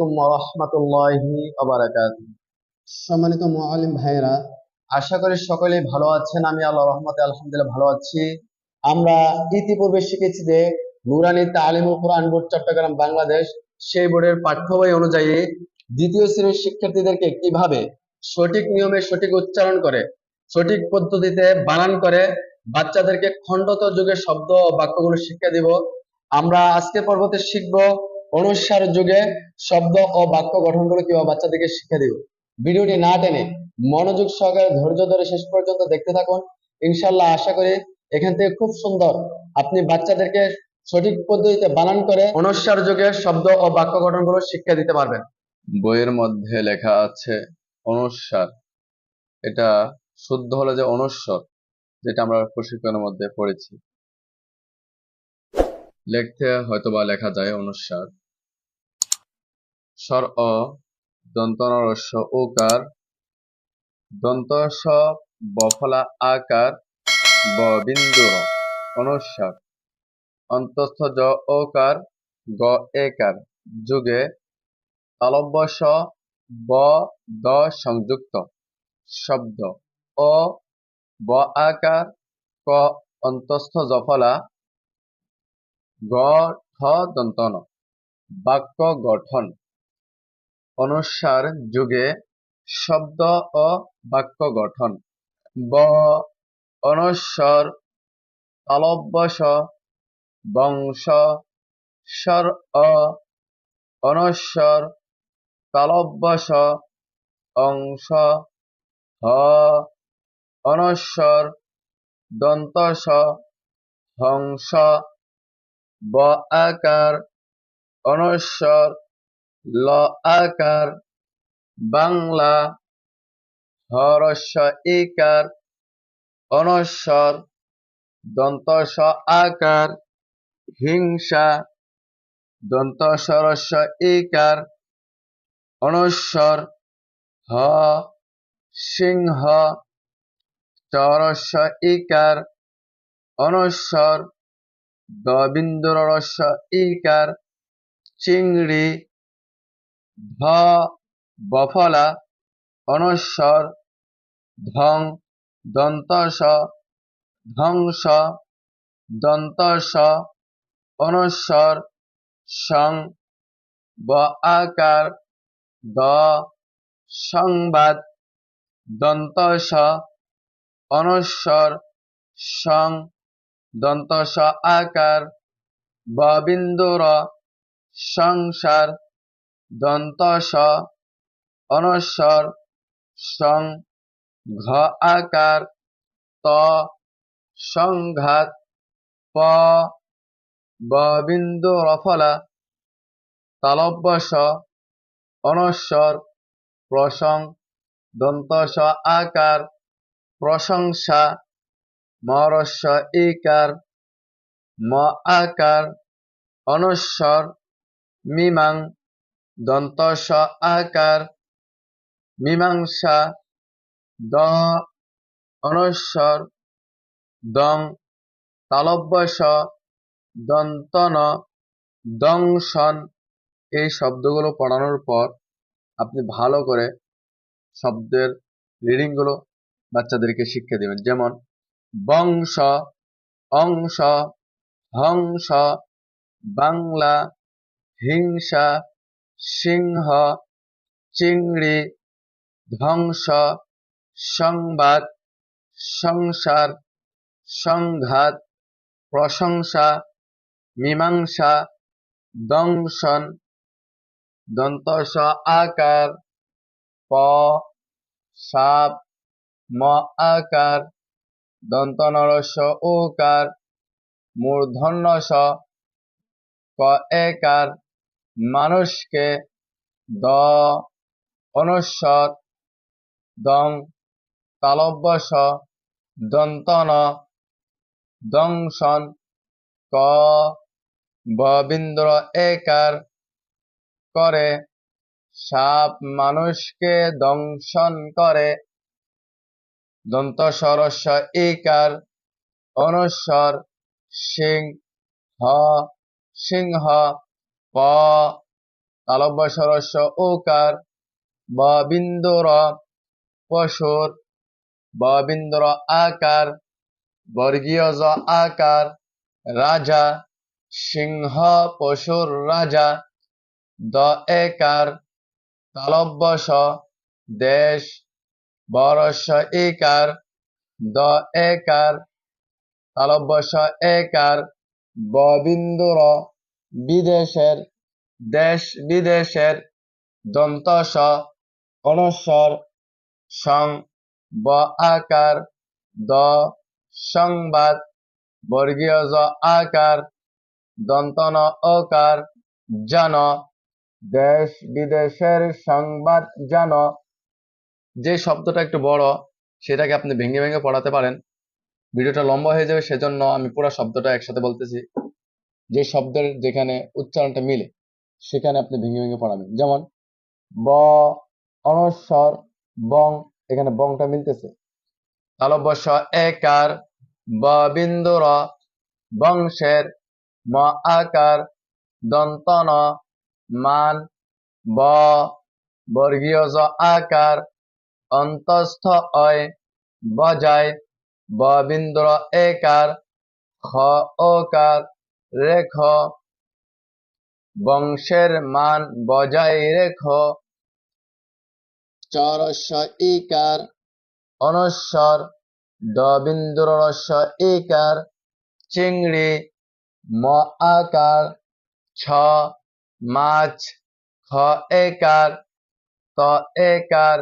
আলাইকুম রহমতুল্লাহি সম্মানিত মোয়ালিম ভাইয়েরা। আশা করি সকলেই ভালো আছেন। আমি আল্লাহ রহমতে আলহামদুলিল্লাহ ভালো আছি। আমরা ইতিপূর্বে শিখেছি যে নুরানি তালিমুল কোরআন বোর্ড চট্টগ্রাম বাংলাদেশ সেই বোর্ডের পাঠ্য বই অনুযায়ী দ্বিতীয় শ্রেণির শিক্ষার্থীদেরকে কীভাবে সঠিক নিয়মে সঠিক উচ্চারণ করে সঠিক পদ্ধতিতে বানান করে বাচ্চাদেরকে খণ্ডত যুগের শব্দ বাক্যগুলো শিক্ষা দিব আমরা আজকে পর্বতে শিখব অনুসার যুগে শব্দ ও বাক্য গঠনগুলো কীভাবে বাচ্চাদেরকে শিক্ষা দিব? ভিডিওটি না টেনে মনোযোগ সহকারে ধৈর্য ধরে শেষ পর্যন্ত দেখতে থাকুন। ইনশাল্লাহ আশা করি এখান থেকে খুব সুন্দর আপনি বাচ্চাদেরকে সঠিক পদ্ধতিতে বানান করে অনুসার যুগে শব্দ ও বাক্য গঠনগুলো শিক্ষা দিতে পারবেন। বইয়ের মধ্যে লেখা আছে অনুস্বার এটা শুদ্ধ হলো যে অনুস্বর যেটা আমরা প্রশিক্ষণের মধ্যে পড়েছি। লিখতে হয়তোবা লেখা যায় অনুস্বার স্বর অ দন্তনরস্য ওকার দন্ত স বফলা আকার, ব বিন্দু অনুস্বার অন্তস্থ জ ওকার, গ একার, যুগে তালব্য স ব দ সংযুক্ত, শব্দ অ, ব আকার, ক অন্তস্থ জফলা গ ঠ দন্তন, বাক্য গঠন। অনুসার যুগে শব্দ ও বাক্য গঠন। ব অনস্বর তালব্যস, বংশ, স্বর অ অনস্বর তালব্যস, অংশ, হ অনস্বর দন্তস, হংস, ব আকার অনস্বর ল আকার, বাংলা, হরস্ব ইকার অনস্বর দন্তস আকার, হিংসা দন্ত সরস্ব ইকার অনস্বর, হ, সিংহ, চরস্ব ইকার অনস্বর দবিন্দুর রস্য ইকার চিংড়ি ধ, বফলা অনস্বর ধং, দন্তস ধ্বংস দন্তস অনস্বর সং, ব আকার, দ, সংবাদ, দন্তস অনস্বর সং, দন্তস আকার ববিন্দুর সংসার দন্তস অনস্বর সং ঘ আকার ত সংঘাত প ববিন্দু রফলা তালব্যস অনস্বর প্রসং দন্তস আকার প্রশংসা মরস্য ইকার ম আকার অনস্বর মিমাং দন্তস আকার, মীমাংসা, দ অনস্বর দং তালব্য তালব্যস, দন্তন, দংশন এই শব্দগুলো পড়ানোর পর আপনি ভালো করে শব্দের রিডিংগুলো বাচ্চাদেরকে শিক্ষা দেবেন। যেমন, বংশ, অংশ, হংস, বাংলা, হিংসা সিংহ, চিংড়ি, ধ্বংস, সংবাদ, সংসার, সংঘাত, প্রশংসা, মীমাংসা, দংশন দন্তস আকার, প, সাপ, ম আকার, দন্তনরস্য ওকার মূর্ধন্য স ক একার মানুষকে দ অনুস্বর দং তালব্যস দন্তন দংশন ক ববিন্দ্র একার করে সাপ মানুষকে দংশন করে। দন্ত সরস্য ইকার অনুস্বর সিং হ সিংহ প তালব্য সরস্য ওকার, ব বিন্দু র পশুর, ব বিন্দু র আকার বর্গীয় জ আকার, রাজা, সিংহ, পশুর রাজা, দ, একার তালব্য দেশ, বরস্য, একার, দ, একার তালব্য স একার, ব বিদেশের দেশ বিদেশের দন্ত স অনস্বর সং ব আকার দ সংবাদ বর্গীয় জ আকার দন্তন অকার জন দেশ বিদেশের সংবাদ জান। যে শব্দটা একটু বড়, সেটাকে আপনি ভেঙে ভেঙে পড়াতে পারেন। ভিডিওটা লম্বা হয়ে যাবে, সেজন্য আমি পুরো শব্দটা একসাথে বলতেছি। যে শব্দের যেখানে উচ্চারণটা মিলে, সেখানে আপনি ভেঙে ভেঙে পড়াবেন। যেমন, ব অনস্বর বং, এখানে বংটা মিলতেছে। তালব্যস্য একার, ব বিন্দু র বংশের, ম, আকার, দন্তন, মান, ব, বর্গীয়, জ, আকার, অন্তস্থ, অয়, বজায়, ব একার, খ ওকার রেখ বংশের মান বজায় রেখ। চরস্য ইকার। অনস্বর ড বিন্দুর রস্য ইকার। চিংড়ি ম আকার। ছ মাছ খ একার। ত একার।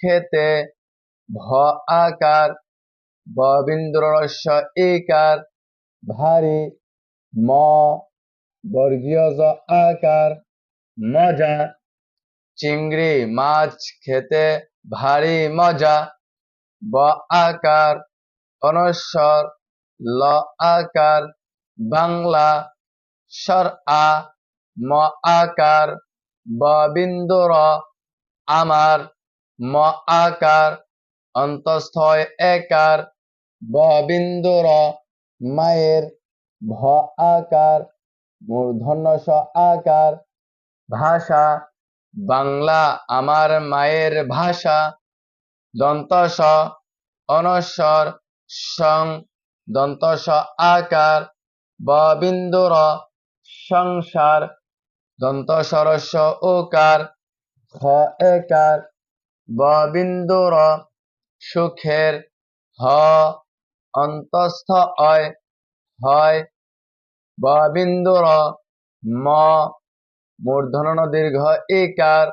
খেতে ভ আকার। ব বিন্দুর রস্য ইকার। ভারী ম বর্গীয় জ আকার মজা। চিংড়ি মাছ খেতে ভারী মজা। ব আকার অনস্বর ল আকার বাংলা। স্বর আ, ম আকার ব বিন্দু র, আমার। ম আকার অন্তস্থয় একার, ব বিন্দু র, মায়ের। ভ আকার, মূর্ধন্য স আকার। ভাষা, বাংলা আমার মায়ের ভাষা। দন্ত স অনস্বর সং, দন্ত স আকার। ব বিন্দু র, সংসার। দন্ত সরস্য ওকার। খ একার। ব বিন্দু র, সুখের। হ, অন্তস্থ অয়। হয়। ব বিন্দু ম মূর্ধন্য দীর্ঘ একার।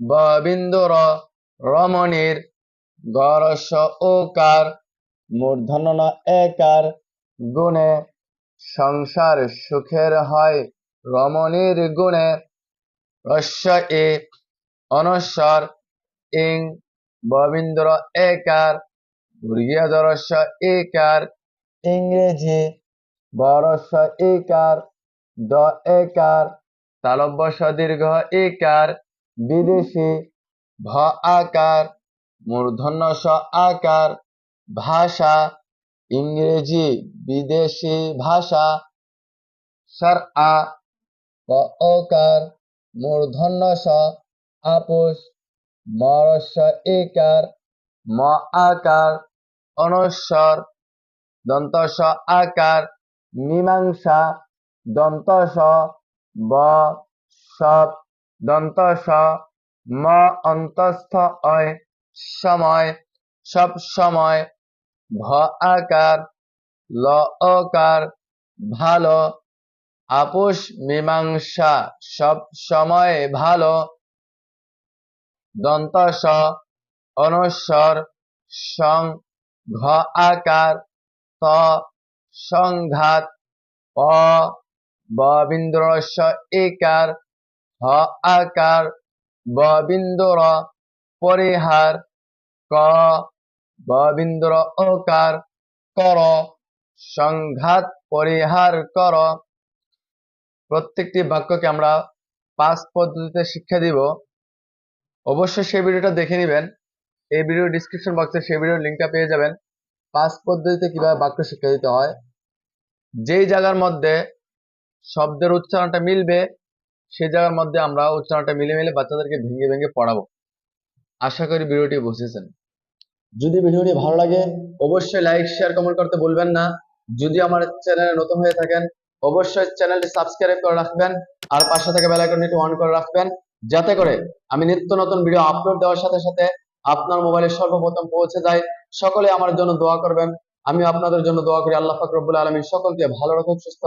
ব বিন্দু র রমণীর গরস ওকার। মূর্ধন্য ন একার গুণে সংসার সুখের হয়। রমণীর গুণে রস্য এ অনস্বর। ইং ববিন্দর একার। বর্গীয় দরস্য একার। ইংরেজি বরস্য একার, দ একার, তালব্য দীর্ঘ একার, বিদেশি, ভ আকার মূর্ধন্য স আকার, ভাষা, ইংরেজি, বিদেশি ভাষা, সর আ, ক ওকার মূর্ধন্য স আপোষ মরস্য একার, ম আকার, অনস্বর দন্ত আকার মীমাংসা দন্ত ব সব দন্ত ম অন্তস্থ অয় সময় সব সময় ভ আকার ল অকার ভালো আপোষ মীমাংসা সব সময় ভালো দন্ত স অনস্বর সং ঘ আকার ত সংঘাত প ব বিন্দুরস্য একার হ আকার ব বিন্দুর পরিহার, ক, ব বিন্দুর অকার, কর, সংঘাত পরিহার কর। প্রত্যেকটি বাক্যকে আমরা পাঁচ পদ্ধতিতে শিক্ষা দিব। অবশ্যই সেই ভিডিওটা দেখে নেবেন। এই ভিডিও ডিসক্রিপশন বক্সে সেই ভিডিওর লিঙ্কটা পেয়ে যাবেন। পাঁচ পদ্ধতিতে কীভাবে বাক্য শিক্ষা দিতে হয়, যেই জায়গার মধ্যে শব্দের উচ্চারণটা মিলবে, সেই জায়গার মধ্যে আমরা উচ্চারণটা মিলে মিলে বাচ্চাদেরকে ভেঙে ভেঙে পড়াবো। আশা করি ভিডিওটি বুঝেছেন। যদি ভিডিওটি ভালো লাগে, অবশ্যই লাইক, শেয়ার, কমেন্ট করতে বলবেন না। যদি আমার চ্যানেলে নতুন হয়ে থাকেন, অবশ্যই চ্যানেলটি সাবস্ক্রাইব করে রাখবেন আর পাশে থেকে বেল আইকনটি অন করে রাখবেন, যাতে করে আমি নিত্য নতুন ভিডিও আপলোড দেওয়ার সাথে সাথে আপনার মোবাইলে সর্বপ্রথম পৌঁছে যায়। সকলে আমার জন্য দোয়া করবেন। আমি আপনাদের জন্য দোয়া করি। আল্লাহ ফাকরবুল আলমী সকলকে ভালো রকম সুস্থ